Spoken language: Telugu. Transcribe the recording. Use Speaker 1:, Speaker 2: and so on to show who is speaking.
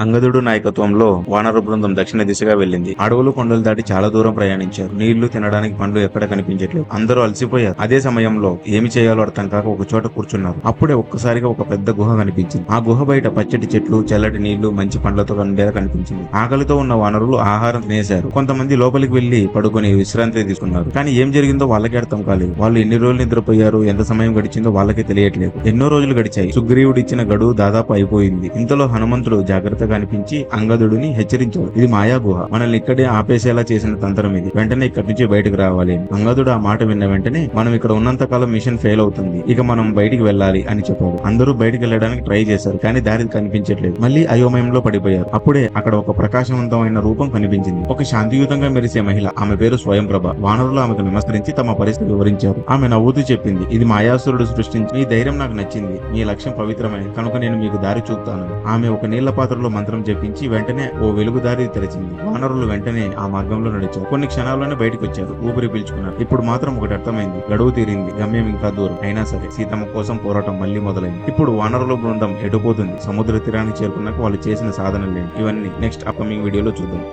Speaker 1: అంగదుడు నాయకత్వంలో వానర బృందం దక్షిణ దిశగా వెళ్ళింది. అడవులు కొండలు దాటి చాలా దూరం ప్రయాణించారు. నీళ్ళు తినడానికి పండ్లు ఎక్కడ కనిపించట్లేదు. అందరూ అలసిపోయారు. అదే సమయంలో ఏమి చేయాలో అర్థం కాక ఒక చోట కూర్చున్నారు. అప్పుడే ఒక్కసారిగా ఒక పెద్ద గుహ కనిపించింది. ఆ గుహ బయట పచ్చటి చెట్లు చల్లటి నీళ్ళు మంచి పండ్లతో ఉండేలా కనిపించింది. ఆకలితో ఉన్న వానరులు ఆహారం తినేశారు. కొంతమంది లోపలికి వెళ్ళి పడుకొని విశ్రాంతి తీసుకున్నారు. కానీ ఏం జరిగిందో వాళ్ళకే అర్థం కాలేదు. వాళ్ళు ఎన్ని రోజులు నిద్రపోయారు ఎంత సమయం గడిచిందో వాళ్ళకే తెలియట్లేదు. ఎన్నో రోజులు గడిచాయి. సుగ్రీవుడు ఇచ్చిన గడువు దాదాపు అయిపోయింది. ఇంతలో హనుమంతుడు కనిపించి అంగదుడిని హెచ్చరించాడు. ఇది మాయా గుహ. మనల్ని ఇక్కడే ఆపేసేలా చేసిన తంత్రం ఇది. వెంటనే ఇక్కడి నుంచి బయటకు రావాలి. అంగదుడు ఆ మాట విన్న వెంటనే మనం ఇక్కడ ఉన్నంత కాలం మిషన్ ఫెయిల్ అవుతుంది. ఇక మనం బయటికి వెళ్ళాలి అని చెప్పాడు. అందరూ బయటికి వెళ్ళడానికి ట్రై చేశారు కానీ దారి కనిపించట్లేదు. మళ్ళీ అయోమయంలో పడిపోయారు. అప్పుడే అక్కడ ఒక ప్రకాశవంతమైన రూపం కనిపించింది. ఒక శాంతియుతంగా మెరిసే మహిళ. ఆమె పేరు స్వయంప్రభ. వానరులు ఆమెకు నమస్కరించి తమ పరిస్థితి వివరించారు. ఆమె నవ్వుతూ చెప్పింది ఇది మాయాసురుడు సృష్టించి మీ ధైర్యం నాకు నచ్చింది. మీ లక్ష్యం పవిత్రమైనది కనుక నేను మీకు దారి చూపుతాను. ఆమె ఒక నీళ్ళ పాత్రలో మంత్రం జపించి వెంటనే ఓ వెలుగుదారి తెరిచింది. వానరులు వెంటనే ఆ మార్గంలో నడిచారు. కొన్ని క్షణాల్లోనే బయటకు వచ్చారు. ఊపిరి పీల్చుకున్నారు. ఇప్పుడు మాత్రం ఒకటి అర్థమైంది. గడువు తీరింది. గమ్యం ఇంకా దూరం. అయినా సరే సీతమ్మ కోసం పోరాటం మళ్ళీ మొదలైంది. ఇప్పుడు వానరుల బృందం ఎటుపోతుంది సముద్ర తీరానికి చేరుకున్నాక వాళ్ళు చేసిన సాధనలు ఇవన్నీ నెక్స్ట్ అప్కమింగ్ వీడియోలో చూద్దాం.